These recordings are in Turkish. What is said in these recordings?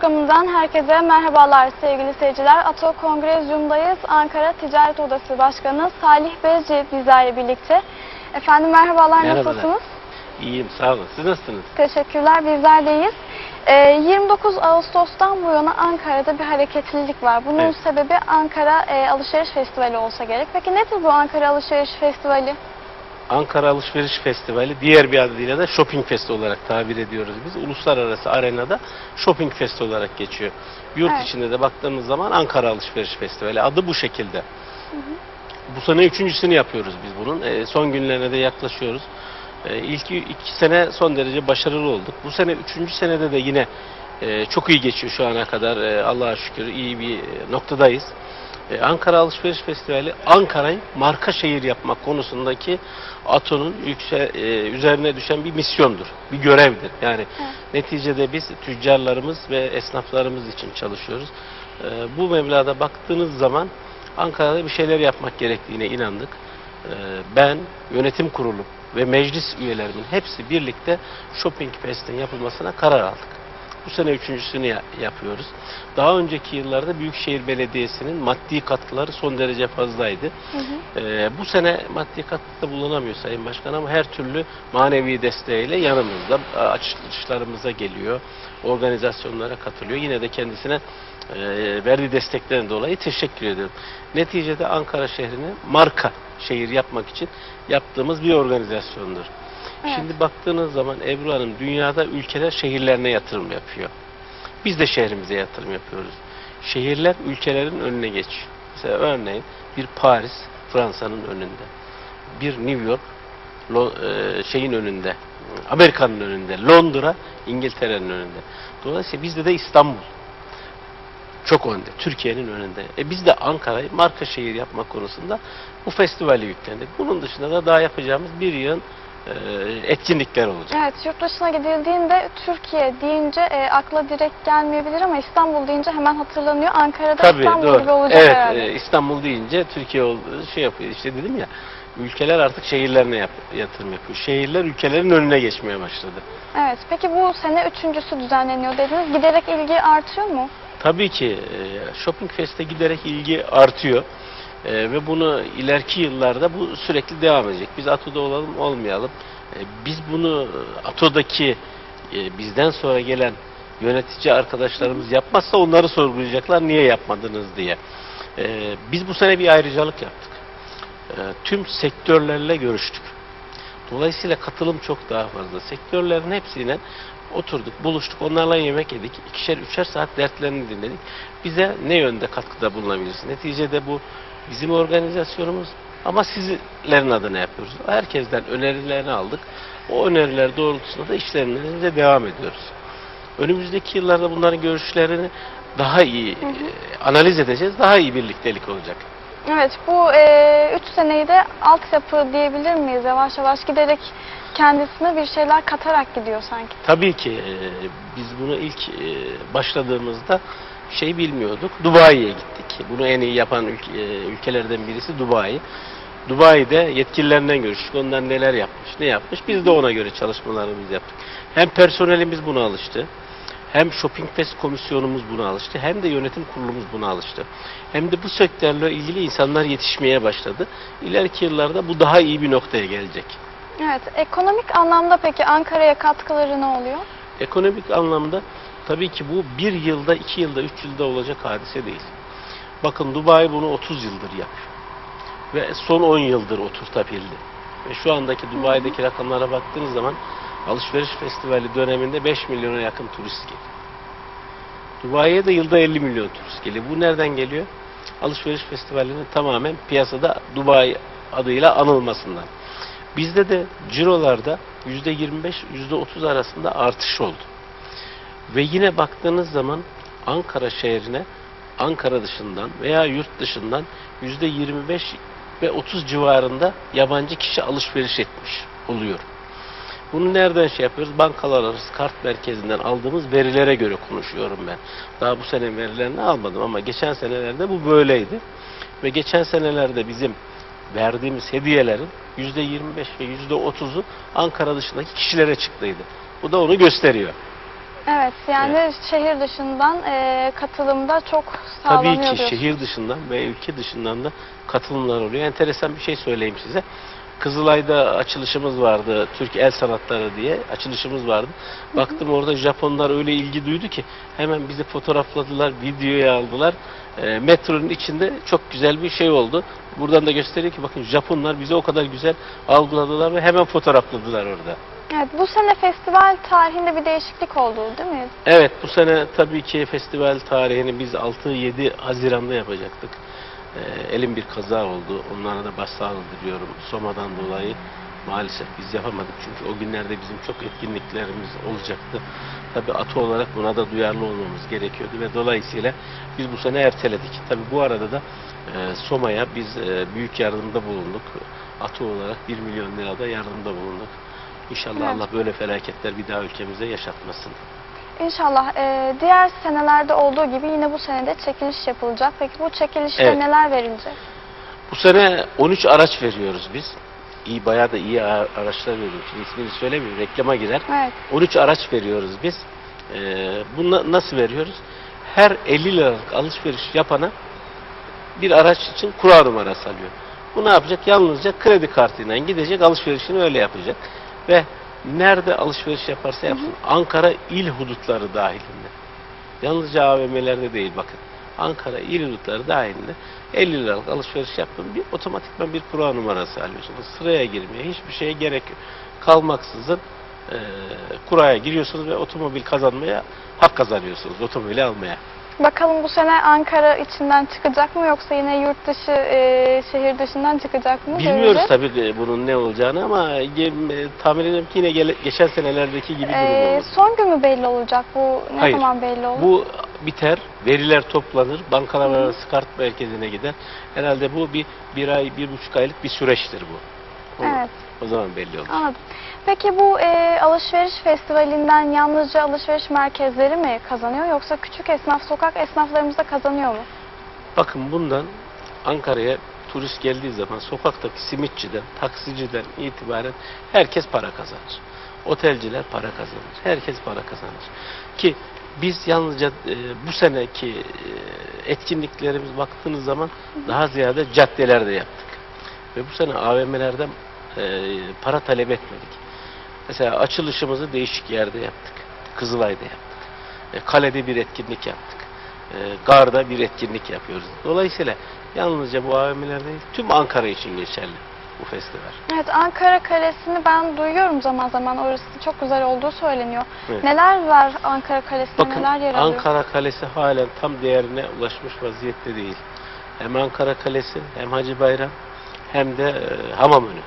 Programından herkese merhabalar sevgili seyirciler. Ato Kongrezyum'dayız. Ankara Ticaret Odası Başkanı Salih Bezci bizlerle birlikte. Efendim merhabalar, Merhabalar. nasılsınız? İyiyim sağ olun. Siz nasılsınız? Teşekkürler bizler deyiz. Ee, 29 Ağustos'tan bu yana Ankara'da bir hareketlilik var. Bunun Evet. sebebi Ankara e, Alışveriş Festivali olsa gerek. Peki nedir bu Ankara Alışveriş Festivali? Ankara Alışveriş Festivali diğer bir adıyla da Shopping Fest olarak tabir ediyoruz biz. Uluslararası arenada Shopping Fest olarak geçiyor. Yurt Evet. içinde de baktığımız zaman Ankara Alışveriş Festivali adı bu şekilde. Bu sene üçüncüsünü yapıyoruz biz bunun. Ee, son günlerine de yaklaşıyoruz. Ee, ilk iki sene son derece başarılı olduk. Bu sene üçüncü senede de yine e, çok iyi geçiyor şu ana kadar. E, Allah'a şükür iyi bir e, noktadayız. E, Ankara Alışveriş Festivali Ankara'yı marka şehir yapmak konusundaki ATO'nun e, üzerine düşen bir misyondur, bir görevdir. Yani neticede biz tüccarlarımız ve esnaflarımız için çalışıyoruz. E, bu mevlada baktığınız zaman Ankara'da bir şeyler yapmak gerektiğine inandık. E, ben, yönetim kurulu ve meclis üyelerimin hepsi birlikte Shopping Fest'in yapılmasına karar aldık. Bu sene üçüncüsünü ya- yapıyoruz. Daha önceki yıllarda Büyükşehir Belediyesi'nin maddi katkıları son derece fazlaydı. Ee, bu sene maddi katkıda bulunamıyor Sayın Başkan ama her türlü manevi desteğiyle yanımızda açılışlarımıza geliyor, organizasyonlara katılıyor. Yine de kendisine e, verdiği destekten dolayı teşekkür ediyorum. Neticede Ankara şehrini marka şehir yapmak için yaptığımız bir organizasyondur. Evet. Şimdi baktığınız zaman Ebru Hanım dünyada ülkeler şehirlerine yatırım yapıyor. Biz de şehrimize yatırım yapıyoruz. Şehirler ülkelerin önüne geçiyor. Mesela örneğin bir Paris Fransa'nın önünde. Bir New York Lo- e, şeyin önünde. Amerika'nın önünde. Londra İngiltere'nin önünde. Dolayısıyla bizde de İstanbul çok önde. Türkiye'nin önünde. E biz de Ankara'yı marka şehir yapmak konusunda bu festivali yüklendik. Bunun dışında da daha yapacağımız bir yığın etkinlikler olacak. Evet, yurt dışına gidildiğinde Türkiye deyince e, akla direkt gelmeyebilir ama İstanbul deyince hemen hatırlanıyor. Ankara'da Tabii İstanbul doğru. gibi olacak evet, herhalde. e, İstanbul deyince Türkiye şey yapıyor. İşte dedim ya ülkeler artık şehirlerine yap- yatırım yapıyor. Şehirler ülkelerin önüne geçmeye başladı. Evet, peki bu sene üçüncüsü düzenleniyor dediniz. Giderek ilgi artıyor mu? Tabii ki e, Shopping Fest'e giderek ilgi artıyor. E, ve bunu ileriki yıllarda bu sürekli devam edecek. Biz ATO'da olalım olmayalım. E, biz bunu ATO'daki e, bizden sonra gelen yönetici arkadaşlarımız yapmazsa onları sorgulayacaklar niye yapmadınız diye. E, biz bu sene bir ayrıcalık yaptık. E, tüm sektörlerle görüştük. Dolayısıyla katılım çok daha fazla. Sektörlerin hepsiyle oturduk, buluştuk, onlarla yemek yedik. İkişer, üçer saat dertlerini dinledik. Bize ne yönde katkıda bulunabilirsin? Neticede bu bizim organizasyonumuz ama sizlerin adına yapıyoruz. Herkesten önerilerini aldık. O öneriler doğrultusunda da işlerimize devam ediyoruz. Önümüzdeki yıllarda bunların görüşlerini daha iyi e, analiz edeceğiz. Daha iyi birliktelik olacak. Evet, bu e, üç seneyi de altyapı diyebilir miyiz? Yavaş yavaş giderek kendisine bir şeyler katarak gidiyor sanki. Tabii ki e, biz bunu ilk e, başladığımızda şey bilmiyorduk. Dubai'ye gittik. Bunu en iyi yapan ülke- e, ülkelerden birisi Dubai. Dubai'de yetkililerinden görüştük. Onlar neler yapmış, ne yapmış. Biz de ona göre çalışmalarımızı yaptık. Hem personelimiz buna alıştı. Hem Shopping Fest komisyonumuz buna alıştı. Hem de yönetim kurulumuz buna alıştı. Hem de bu sektörle ilgili insanlar yetişmeye başladı. İleriki yıllarda bu daha iyi bir noktaya gelecek. Evet, ekonomik anlamda peki Ankara'ya katkıları ne oluyor? Ekonomik anlamda tabii ki bu bir yılda, iki yılda, üç yılda olacak hadise değil. Bakın Dubai bunu 30 yıldır yapıyor. Ve son 10 yıldır oturtabildi. Ve şu andaki Dubai'deki rakamlara baktığınız zaman alışveriş festivali döneminde 5 milyona yakın turist geliyor. Dubai'ye de yılda 50 milyon turist geliyor. Bu nereden geliyor? Alışveriş festivalinin tamamen piyasada Dubai adıyla anılmasından. Bizde de cirolarda %25-%30 arasında artış oldu. Ve yine baktığınız zaman Ankara şehrine Ankara dışından veya yurt dışından %25 ve 30 civarında yabancı kişi alışveriş etmiş oluyor. Bunu nereden şey yapıyoruz? Bankalar arası kart merkezinden aldığımız verilere göre konuşuyorum ben. Daha bu sene verilerini almadım ama geçen senelerde bu böyleydi. Ve geçen senelerde bizim verdiğimiz hediyelerin %25 ve %30'u Ankara dışındaki kişilere çıktıydı. Bu da onu gösteriyor. Evet yani şehir dışından e, katılımda çok sağlanıyor Tabii ki şehir dışından ve ülke dışından da katılımlar oluyor. Enteresan bir şey söyleyeyim size. Kızılay'da açılışımız vardı. Türk El Sanatları diye açılışımız vardı. Baktım orada Japonlar öyle ilgi duydu ki hemen bizi fotoğrafladılar, videoya aldılar. E, metronun içinde çok güzel bir şey oldu. Buradan da gösteriyor ki bakın Japonlar bizi o kadar güzel algıladılar ve hemen fotoğrafladılar orada. Evet, bu sene festival tarihinde bir değişiklik oldu değil mi? Evet bu sene tabii ki festival tarihini biz 6-7 Haziran'da yapacaktık. Ee, elim bir kaza oldu. Onlara da başsağlığı diliyorum. Soma'dan dolayı maalesef biz yapamadık. Çünkü o günlerde bizim çok etkinliklerimiz olacaktı. Tabii atı olarak buna da duyarlı olmamız gerekiyordu ve dolayısıyla biz bu sene erteledik. Tabii bu arada da e, Soma'ya biz e, büyük yardımda bulunduk. Atı olarak 1 milyon lirada yardımda bulunduk. İnşallah Evet. Allah böyle felaketler bir daha ülkemize yaşatmasın. İnşallah e, diğer senelerde olduğu gibi yine bu senede çekiliş yapılacak. Peki bu çekilişte Evet. neler verilecek? Bu sene 13 araç veriyoruz biz. İyi bayağı da iyi araçlar veriyoruz. Şimdi ismini söylemiyorum. Reklama girer. Evet. 13 araç veriyoruz biz. Ee, bunu na- nasıl veriyoruz? Her 50 liralık alışveriş yapana bir araç için kura numarası alıyor. Bu ne yapacak? Yalnızca kredi kartıyla gidecek, alışverişini öyle yapacak. Ve nerede alışveriş yaparsa yapsın, Ankara il hudutları dahilinde. Yalnızca AVM'lerde değil bakın. Ankara il hudutları dahilinde 50 liralık alışveriş yaptım. Bir otomatikman bir kura numarası alıyorsunuz. Sıraya girmeye hiçbir şeye gerek yok. Kalmaksızın eee kuraya giriyorsunuz ve otomobil kazanmaya hak kazanıyorsunuz. Otomobili almaya. Bakalım bu sene Ankara içinden çıkacak mı yoksa yine yurt dışı, e, şehir dışından çıkacak mı? Bilmiyoruz Göreceğiz. tabii ki bunun ne olacağını ama gem- e, tahmin ediyorum ki yine gele- geçen senelerdeki gibi durum E, olur. son gün mü belli olacak? Bu ne Hayır. zaman belli olur? Bu biter, veriler toplanır, bankalar arası kart merkezine gider. Herhalde bu bir, bir ay, bir buçuk aylık bir süreçtir bu. O, Evet. O zaman belli olur. Anladım. Peki bu e, alışveriş festivalinden yalnızca alışveriş merkezleri mi kazanıyor yoksa küçük esnaf, sokak esnaflarımız da kazanıyor mu? Bakın bundan Ankara'ya turist geldiği zaman sokaktaki simitçiden, taksiciden itibaren herkes para kazanır. Otelciler para kazanır. Herkes para kazanır. Ki biz yalnızca e, bu seneki e, etkinliklerimiz baktığınız zaman daha ziyade caddelerde yaptık. Ve bu sene AVM'lerden e, para talep etmedik. Mesela açılışımızı değişik yerde yaptık. Kızılay'da yaptık. E, Kale'de bir etkinlik yaptık. E, Gar'da bir etkinlik yapıyoruz. Dolayısıyla yalnızca bu AVM'ler değil, tüm Ankara için geçerli bu festival. Evet Ankara Kalesi'ni ben duyuyorum zaman zaman orası çok güzel olduğu söyleniyor. Evet. Neler var Ankara Kalesi'nde Bakın neler yer alıyor? Ankara Kalesi halen tam değerine ulaşmış vaziyette değil. Hem Ankara Kalesi hem Hacı Bayram hem de e, Hamamönü.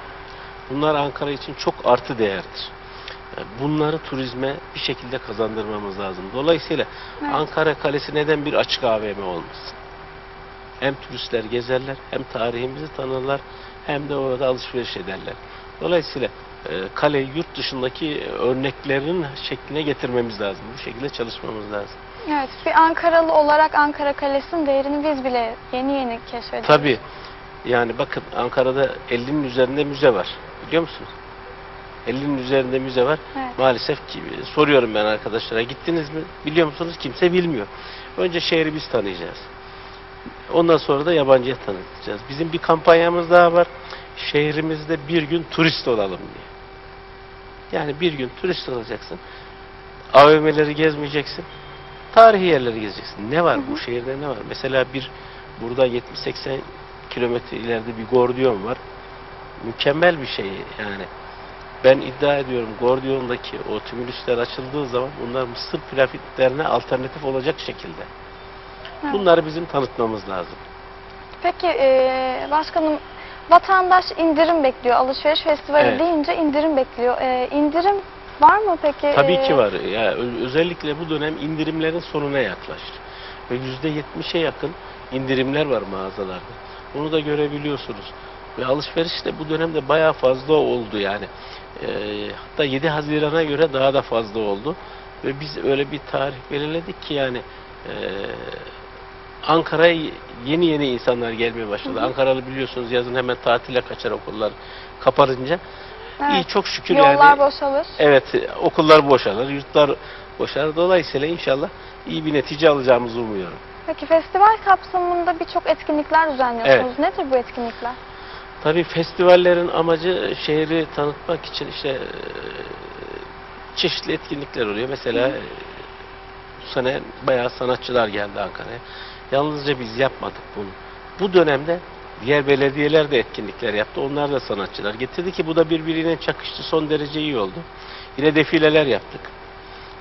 Bunlar Ankara için çok artı değerdir. Bunları turizme bir şekilde kazandırmamız lazım. Dolayısıyla Evet. Ankara Kalesi neden bir açık AVM olmasın? Hem turistler gezerler, hem tarihimizi tanırlar, hem de orada alışveriş ederler. Dolayısıyla e, kaleyi yurt dışındaki örneklerin şekline getirmemiz lazım. Bu şekilde çalışmamız lazım. Evet bir Ankaralı olarak Ankara Kalesi'nin değerini biz bile yeni yeni keşfediyoruz. Tabii. Yani bakın Ankara'da 50'nin üzerinde müze var. Biliyor musunuz? 50'nin üzerinde müze var. Evet. Maalesef ki soruyorum ben arkadaşlara gittiniz mi? Biliyor musunuz? Kimse bilmiyor. Önce şehri biz tanıyacağız. Ondan sonra da yabancıya tanıtacağız. Bizim bir kampanyamız daha var. Şehrimizde bir gün turist olalım diye. Yani bir gün turist olacaksın. AVM'leri gezmeyeceksin. Tarihi yerleri gezeceksin. Ne var bu şehirde ne var? Mesela bir burada 70-80 kilometre ileride bir Gordiyon var. Mükemmel bir şey yani. Ben iddia ediyorum Gordiyon'daki o tümülüsler açıldığı zaman bunlar Mısır piramitlerine alternatif olacak şekilde. Evet. Bunları bizim tanıtmamız lazım. Peki e, başkanım vatandaş indirim bekliyor. Alışveriş festivali Evet. deyince indirim bekliyor. E, indirim var mı peki? Tabii E, ki var. Ya ö- özellikle bu dönem indirimlerin sonuna yaklaştı. Ve %70'e yakın indirimler var mağazalarda. Bunu da görebiliyorsunuz. Ve alışveriş de bu dönemde bayağı fazla oldu yani. Ee, hatta 7 Haziran'a göre daha da fazla oldu. Ve biz öyle bir tarih belirledik ki yani e, Ankara'ya yeni yeni insanlar gelmeye başladı. Ankaralı biliyorsunuz yazın hemen tatile kaçar okullar kapanınca. Evet. İyi çok şükür Yollar yani. boşalır. Evet, okullar boşalır, yurtlar başarı. Dolayısıyla inşallah iyi bir netice alacağımızı umuyorum. Peki festival kapsamında birçok etkinlikler düzenliyorsunuz. Nedir bu etkinlikler? Tabii festivallerin amacı şehri tanıtmak için işte e, çeşitli etkinlikler oluyor. Mesela e, bu sene bayağı sanatçılar geldi Ankara'ya. Yalnızca biz yapmadık bunu. Bu dönemde diğer belediyeler de etkinlikler yaptı. Onlar da sanatçılar getirdi ki bu da birbiriyle çakıştı. Son derece iyi oldu. Yine defileler yaptık.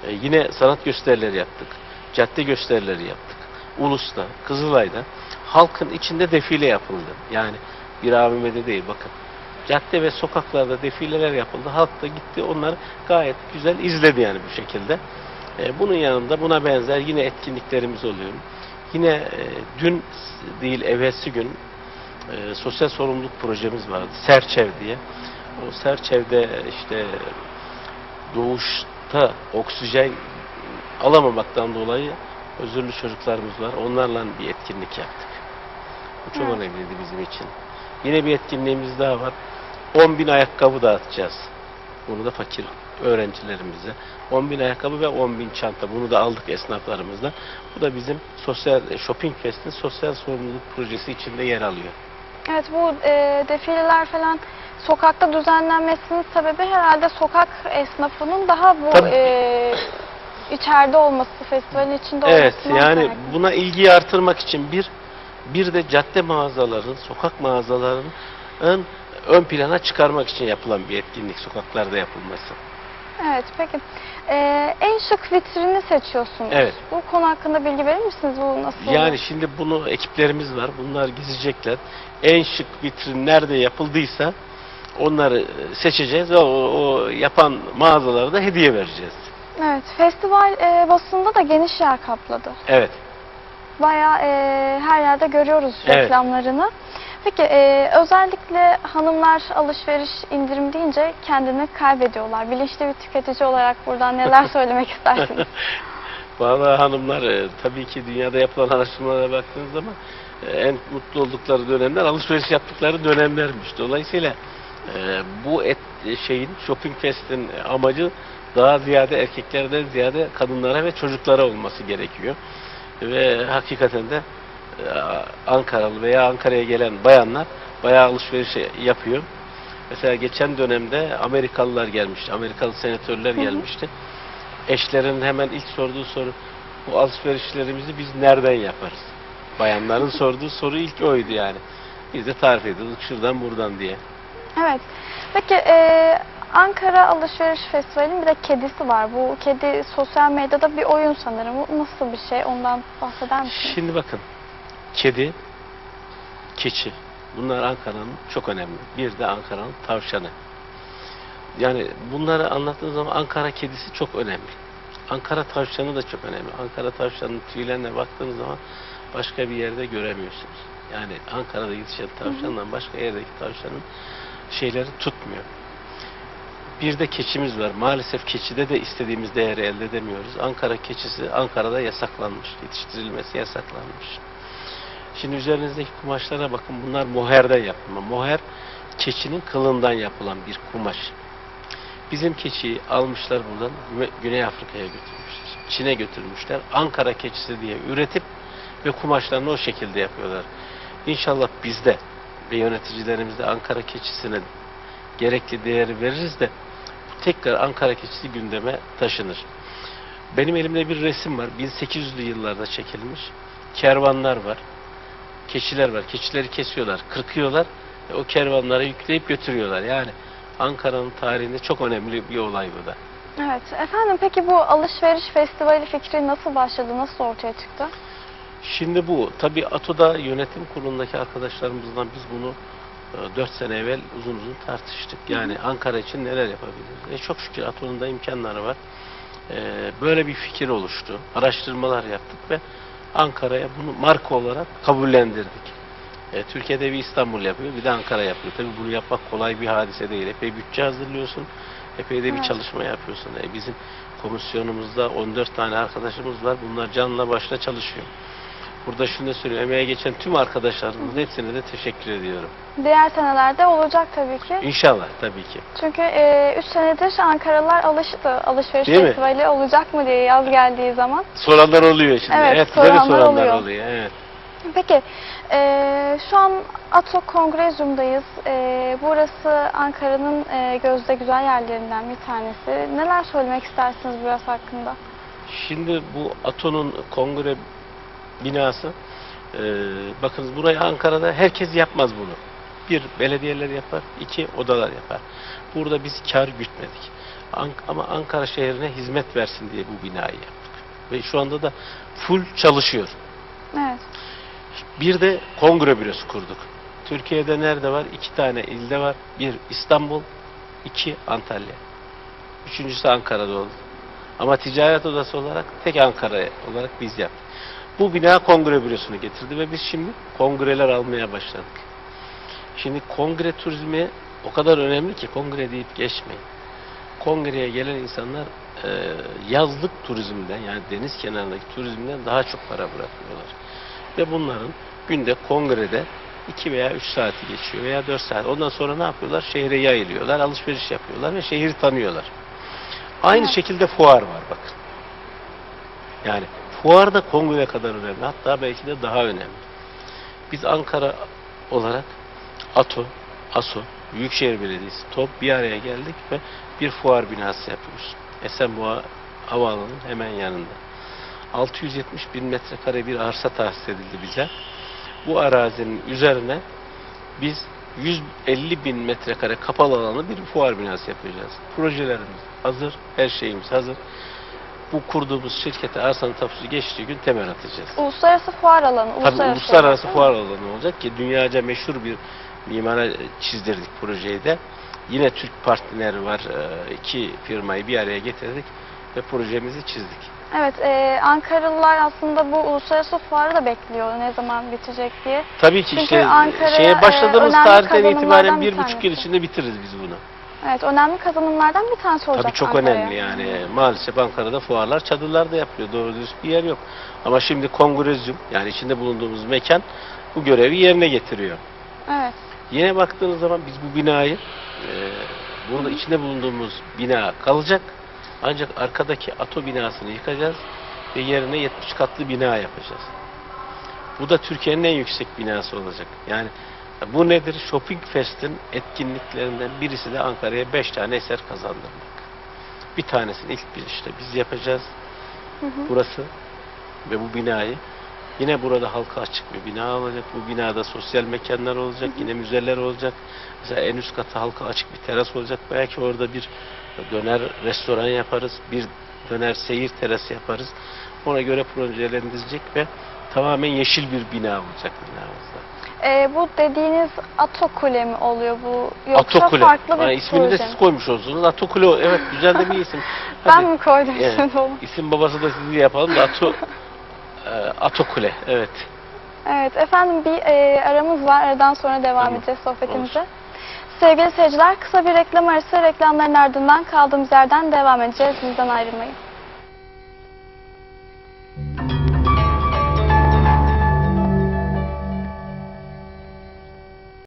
E, yine sanat gösterileri yaptık. Cadde gösterileri yaptık. Ulus'ta, Kızılay'da halkın içinde defile yapıldı. Yani bir AVM'de değil bakın. Cadde ve sokaklarda defileler yapıldı. Halk da gitti onları gayet güzel izledi yani bu şekilde. E, bunun yanında buna benzer yine etkinliklerimiz oluyor. Yine e, dün değil evvelsi gün e, sosyal sorumluluk projemiz vardı. Serçev diye. O Serçev'de işte doğuşta oksijen alamamaktan dolayı özürlü çocuklarımız var. Onlarla bir etkinlik yaptık. Bu çok Evet. önemliydi bizim için. Yine bir etkinliğimiz daha var. 10 bin ayakkabı dağıtacağız. Bunu da fakir öğrencilerimize. 10 bin ayakkabı ve 10 bin çanta. Bunu da aldık esnaflarımızdan. Bu da bizim sosyal Shopping Fest'in sosyal sorumluluk projesi içinde yer alıyor. Evet bu e, defileler falan sokakta düzenlenmesinin sebebi herhalde sokak esnafının daha bu Tabii. e, içeride olması, festivalin içinde Evet olmasından yani kaynaklı. buna ilgiyi artırmak için bir bir de cadde mağazaların, sokak mağazalarının ön, ön plana çıkarmak için yapılan bir etkinlik sokaklarda yapılması. Evet peki E, en şık vitrini seçiyorsunuz. Evet. Bu konu hakkında bilgi verir misiniz? Bu nasıl? Yani şimdi bunu ekiplerimiz var. Bunlar gezecekler. En şık vitrin nerede yapıldıysa onları seçeceğiz ve o, o yapan mağazalara da hediye vereceğiz. Evet festival e, basında da geniş yer kapladı. Evet. Bayağı e, her yerde görüyoruz Evet. reklamlarını. Peki e, özellikle hanımlar alışveriş indirim deyince kendini kaybediyorlar. Bilinçli bir tüketici olarak buradan neler söylemek istersiniz? Vallahi hanımlar e, tabii ki dünyada yapılan araştırmalara baktığınız zaman e, en mutlu oldukları dönemler alışveriş yaptıkları dönemlermiş. Dolayısıyla e, bu et e, şeyin Shopping Fest'in amacı daha ziyade erkeklerden ziyade kadınlara ve çocuklara olması gerekiyor. Ve hakikaten de e, Ankaralı veya Ankara'ya gelen bayanlar bayağı alışveriş yapıyor. Mesela geçen dönemde Amerikalılar gelmişti. Amerikalı senatörler hı. gelmişti. Eşlerin hemen ilk sorduğu soru bu alışverişlerimizi biz nereden yaparız? Bayanların sorduğu soru ilk oydu yani. Biz de tarif ediyorduk şuradan buradan diye. evet. Peki e, Ankara Alışveriş Festivali'nin bir de kedisi var. Bu kedi sosyal medyada bir oyun sanırım. Bu nasıl bir şey? Ondan bahseder misiniz? Şimdi bakın. Kedi, keçi. Bunlar Ankara'nın çok önemli. Bir de Ankara'nın tavşanı. Yani bunları anlattığınız zaman Ankara kedisi çok önemli. Ankara tavşanı da çok önemli. Ankara tavşanının tüylerine baktığınız zaman başka bir yerde göremiyorsunuz. Yani Ankara'da yetişen tavşanla başka yerdeki tavşanın şeyleri tutmuyor. Bir de keçimiz var. Maalesef keçide de istediğimiz değeri elde edemiyoruz. Ankara keçisi Ankara'da yasaklanmış. Yetiştirilmesi yasaklanmış. Şimdi üzerinizdeki kumaşlara bakın. Bunlar moherden yapılma. Moher keçinin kılından yapılan bir kumaş. Bizim keçiyi almışlar buradan Güne- Güney Afrika'ya götürmüşler. Çin'e götürmüşler. Ankara keçisi diye üretip ve kumaşlarını o şekilde yapıyorlar. İnşallah bizde ve yöneticilerimizde Ankara keçisine gerekli değeri veririz de tekrar Ankara keçisi gündeme taşınır. Benim elimde bir resim var. 1800'lü yıllarda çekilmiş. Kervanlar var. Keçiler var. Keçileri kesiyorlar, kırkıyorlar ve o kervanlara yükleyip götürüyorlar. Yani Ankara'nın tarihinde çok önemli bir olay bu da. Evet. Efendim peki bu alışveriş festivali fikri nasıl başladı? Nasıl ortaya çıktı? Şimdi bu tabii ATO'da yönetim kurulundaki arkadaşlarımızdan biz bunu 4 sene evvel uzun uzun tartıştık. Yani Ankara için neler yapabiliriz? E çok şükür ATO'nun da imkanları var. E, böyle bir fikir oluştu. Araştırmalar yaptık ve Ankara'ya bunu marka olarak kabullendirdik. E, Türkiye'de bir İstanbul yapıyor, bir de Ankara yapıyor. Tabii bunu yapmak kolay bir hadise değil. Epey bütçe hazırlıyorsun, epey de bir Evet. çalışma yapıyorsun. E, bizim komisyonumuzda 14 tane arkadaşımız var. Bunlar canla başla çalışıyor. Burada şunu da söylüyorum. Emeğe geçen tüm arkadaşlarımızın hepsine de teşekkür ediyorum. Diğer senelerde olacak tabii ki. İnşallah tabii ki. Çünkü 3 senedir Ankaralılar alıştı alışveriş Değil mi? festivali olacak mı diye yaz geldiği zaman. Soranlar oluyor şimdi. Evet, de soranlar soranlar oluyor. oluyor. Evet. Peki e, şu an Ato Kongrezyum'dayız. E, burası Ankara'nın e, gözde güzel yerlerinden bir tanesi. Neler söylemek istersiniz biraz hakkında? Şimdi bu ATO'nun kongre binası e, bakınız burayı Ankara'da herkes yapmaz bunu. Bir belediyeler yapar, iki odalar yapar. Burada biz kar gütmedik. An- ama Ankara şehrine hizmet versin diye bu binayı yaptık. Ve şu anda da full çalışıyor. Evet. Bir de kongre bürosu kurduk. Türkiye'de nerede var? İki tane ilde var. Bir İstanbul, iki Antalya. Üçüncüsü Ankara'da oldu. Ama ticaret odası olarak tek Ankara olarak biz yaptık. Bu bina kongre bürosunu getirdi ve biz şimdi kongreler almaya başladık. Şimdi kongre turizmi o kadar önemli ki kongre deyip geçmeyin. Kongreye gelen insanlar e, yazlık turizmden yani deniz kenarındaki turizmden daha çok para bırakıyorlar. Ve bunların günde kongrede 2 veya 3 saati geçiyor veya 4 saat. Ondan sonra ne yapıyorlar? Şehre yayılıyorlar, alışveriş yapıyorlar ve şehri tanıyorlar. Aynı şekilde fuar var bakın. Yani fuar da kongre kadar önemli. Hatta belki de daha önemli. Biz Ankara olarak ATO, ASO, Büyükşehir Belediyesi, TOP bir araya geldik ve bir fuar binası yapıyoruz. Esenboğa Havaalanı'nın hemen yanında. 670 bin metrekare bir arsa tahsis edildi bize. Bu arazinin üzerine biz 150 bin metrekare kapalı alanı bir fuar binası yapacağız. Projelerimiz hazır, her şeyimiz hazır. Bu kurduğumuz şirkete arsanın tapusu geçtiği gün temel atacağız. Uluslararası fuar alanı. Tabii uluslararası fuar alanı olacak ki dünyaca meşhur bir mimara çizdirdik projeyi de. Yine Türk partneri var. Ee, iki firmayı bir araya getirdik ve projemizi çizdik. Evet, e, Ankaralılar aslında bu uluslararası fuarı da bekliyor ne zaman bitecek diye. Tabii ki Çünkü işte Ankara'ya, şeye başladığımız e, tarihten itibaren bir bir buçuk yıl içinde bitiririz biz bunu. Evet, önemli kazanımlardan bir tanesi olacak Tabii çok Ankara'ya. önemli yani. Maalesef Ankara'da fuarlar çadırlarda yapılıyor. Doğru dürüst bir yer yok. Ama şimdi kongrezyum yani içinde bulunduğumuz mekan bu görevi yerine getiriyor. Evet. Yine baktığınız zaman biz bu binayı e, burada içinde bulunduğumuz bina kalacak. Ancak arkadaki ato binasını yıkacağız ve yerine 70 katlı bina yapacağız. Bu da Türkiye'nin en yüksek binası olacak. Yani bu nedir? Shopping Fest'in etkinliklerinden birisi de Ankara'ya 5 tane eser kazandırmak. Bir tanesini ilk bir işte biz yapacağız. Hı hı. Burası ve bu binayı yine burada halka açık bir bina olacak. Bu binada sosyal mekanlar olacak, yine müzeler olacak. Mesela en üst katı halka açık bir teras olacak. Belki orada bir döner restoran yaparız, bir döner seyir terası yaparız. Ona göre projelendirilecek ve tamamen yeşil bir bina olacak binamızda. E, bu dediğiniz Ato Kule mi oluyor bu yoksa Atokule. farklı bir Ha, ismini de proje mi? siz koymuş olsunuz. Atokule evet güzel de bir isim. Ben Hadi. mi koydum Evet. şimdi onu? İsim babası da sizi yapalım da Ato, e, Atokule evet. Evet efendim bir e, aramız var. Aradan sonra devam Tamam. edeceğiz sohbetimize. Sevgili seyirciler kısa bir reklam arası reklamların ardından kaldığımız yerden devam edeceğiz. Bizden ayrılmayın.